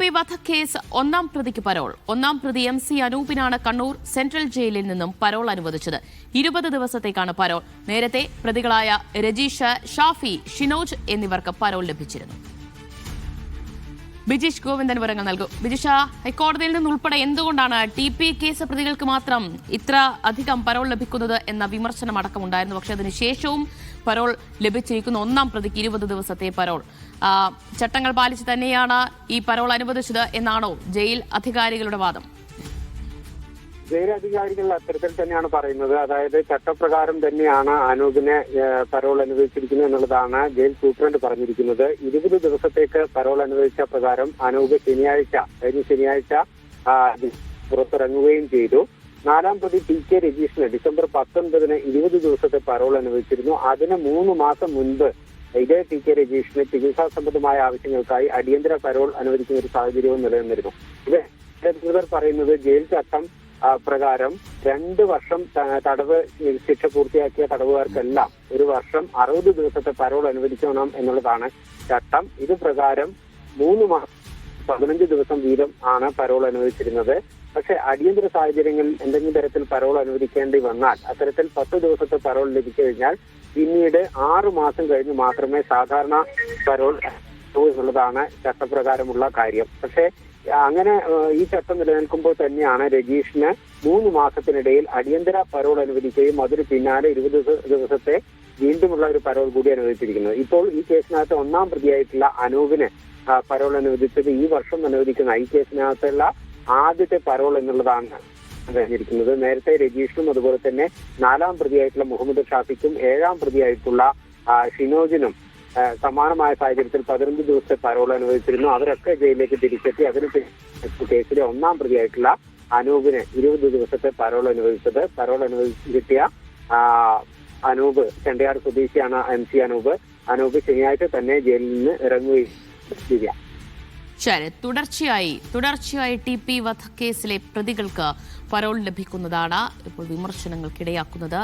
P വധക്കേസ് ഒന്നാം പ്രതിക്ക് parole. ഒന്നാം പ്രതി എം സി അനൂപിനാണ് കണ്ണൂർ സെൻട്രൽ ജയിലിൽ നിന്നും പരോൾ അനുവദിച്ചത്. ഇരുപത് ദിവസത്തേക്കാണ് പരോൾ. നേരത്തെ പ്രതികളായ രജീഷ് ഷാഫി ഷിനോജ് എന്നിവർക്ക് പരോൾ ലഭിച്ചിരുന്നു. ബിജീഷ് ഗോവിന്ദൻ വിവരങ്ങൾ നൽകും. ബിജിഷ ഹൈക്കോടതിയിൽ നിന്നുൾപ്പെടെ എന്തുകൊണ്ടാണ് ടി പി കേസ് പ്രതികൾക്ക് മാത്രം ഇത്ര അധികം പരോൾ ലഭിക്കുന്നത് എന്ന വിമർശനം അടക്കമുണ്ടായിരുന്നു. പക്ഷേ അതിനുശേഷവും പരോൾ ലഭിച്ചിരിക്കുന്ന. ഒന്നാം പ്രതിക്ക് ഇരുപത് ദിവസത്തെ പരോൾ. ചട്ടങ്ങൾ പാലിച്ച് തന്നെയാണ് ഈ പരോൾ അനുവദിച്ചത് എന്നാണോ ജയിൽ അധികാരികളുടെ വാദം? ജയിലധികാരികൾ അത്തരത്തിൽ തന്നെയാണ് പറയുന്നത്. അതായത് ചട്ടപ്രകാരം തന്നെയാണ് അനൂപിനെ പരോൾ അനുവദിച്ചിരിക്കുന്നത് എന്നുള്ളതാണ് ജയിൽ സൂപ്രണ്ട് പറഞ്ഞിരിക്കുന്നത്. ഇരുപത് ദിവസത്തേക്ക് പരോൾ അനുവദിച്ച പ്രകാരം അനൂപ് ശനിയാഴ്ച കഴിഞ്ഞ ശനിയാഴ്ച പുറത്തിറങ്ങുകയും ചെയ്തു. നാലാം പ്രതി ടി കെ രജീഷിന് ഡിസംബർ പത്തൊൻപതിന് ഇരുപത് ദിവസത്തെ പരോൾ അനുവദിച്ചിരുന്നു. അതിന് മൂന്ന് മാസം മുൻപ് ഇതേ ടി കെ രജീഷിന് ചികിത്സാ സംബന്ധമായ ആവശ്യങ്ങൾക്കായി അടിയന്തര പരോൾ അനുവദിക്കുന്ന ഒരു സാഹചര്യവും നിലനിന്നിരുന്നു. ഇത് അധികൃതർ പറയുന്നത് ജയിൽ ചട്ടം പ്രകാരം രണ്ട് വർഷം തടവ് ശിക്ഷ പൂർത്തിയാക്കിയ തടവുകാർക്കെല്ലാം ഒരു വർഷം അറുപത് ദിവസത്തെ പരോൾ അനുവദിക്കണം എന്നുള്ളതാണ് ചട്ടം. ഇത് പ്രകാരം മൂന്ന് മാസം പതിനഞ്ച് ദിവസം വീതം ആണ് പരോൾ അനുവദിച്ചിരുന്നത്. പക്ഷെ അടിയന്തര സാഹചര്യങ്ങളിൽ എന്തെങ്കിലും തരത്തിൽ പരോൾ അനുവദിക്കേണ്ടി വന്നാൽ അത്തരത്തിൽ പത്ത് ദിവസത്തെ പരോൾ ലഭിച്ചു കഴിഞ്ഞാൽ പിന്നീട് ആറു മാസം കഴിഞ്ഞ് മാത്രമേ സാധാരണ പരോൾ എന്നുള്ളതാണ് ചട്ടപ്രകാരമുള്ള കാര്യം. പക്ഷേ അങ്ങനെ ഈ ചട്ടം നിലനിൽക്കുമ്പോൾ തന്നെയാണ് രജീഷിന് മൂന്ന് മാസത്തിനിടയിൽ അടിയന്തര പരോൾ അനുവദിക്കുകയും അതിന് പിന്നാലെ ഇരുപത് ദിവസ- ദിവസത്തെ വീണ്ടുമുള്ള ഒരു പരോൾ കൂടി അനുവദിച്ചിരിക്കുന്നത് ഇപ്പോൾ ഈ കേസിനകത്ത് ഒന്നാം പ്രതിയായിട്ടുള്ള അനൂപിന് പരോൾ അനുവദിച്ചത് ഈ വർഷം അനുവദിക്കുന്ന ഈ കേസിനകത്തുള്ള ആദ്യത്തെ പരോൾ എന്നുള്ളതാണ് അറിഞ്ഞിരിക്കുന്നത്. നേരത്തെ രജീഷിനും അതുപോലെ തന്നെ നാലാം പ്രതിയായിട്ടുള്ള മുഹമ്മദ് ഷാഫിക്കും ഏഴാം പ്രതിയായിട്ടുള്ള ഷിനോജിനും സമാനമായ സാഹചര്യത്തിൽ പതിനഞ്ച് ദിവസത്തെ പരോൾ അനുവദിച്ചിരുന്നു. അവരൊക്കെ ജയിലിലേക്ക് തിരിച്ചെത്തി. അതിന് കേസിലെ ഒന്നാം പ്രതിയായിട്ടുള്ള അനൂപിന് ഇരുപത് ദിവസത്തെ പരോൾ അനുവദിച്ചത്. പരോൾ അനുവദിച്ച് കിട്ടിയ അനൂപ് ചെണ്ടയാട് സ്വദേശിയാണ് എം സി അനൂപ്. അനൂപ് ശനിയാഴ്ച തന്നെ ജയിലിൽ നിന്ന് ഇറങ്ങുകയും. ശരി തുടർച്ചയായി തുടർച്ചയായി ടി പി വധക്കേസിലെ പ്രതികൾക്ക് പരോൾ ലഭിക്കുന്നതാണ് ഇപ്പോൾ വിമർശനങ്ങൾക്കിടയാക്കുന്നത്.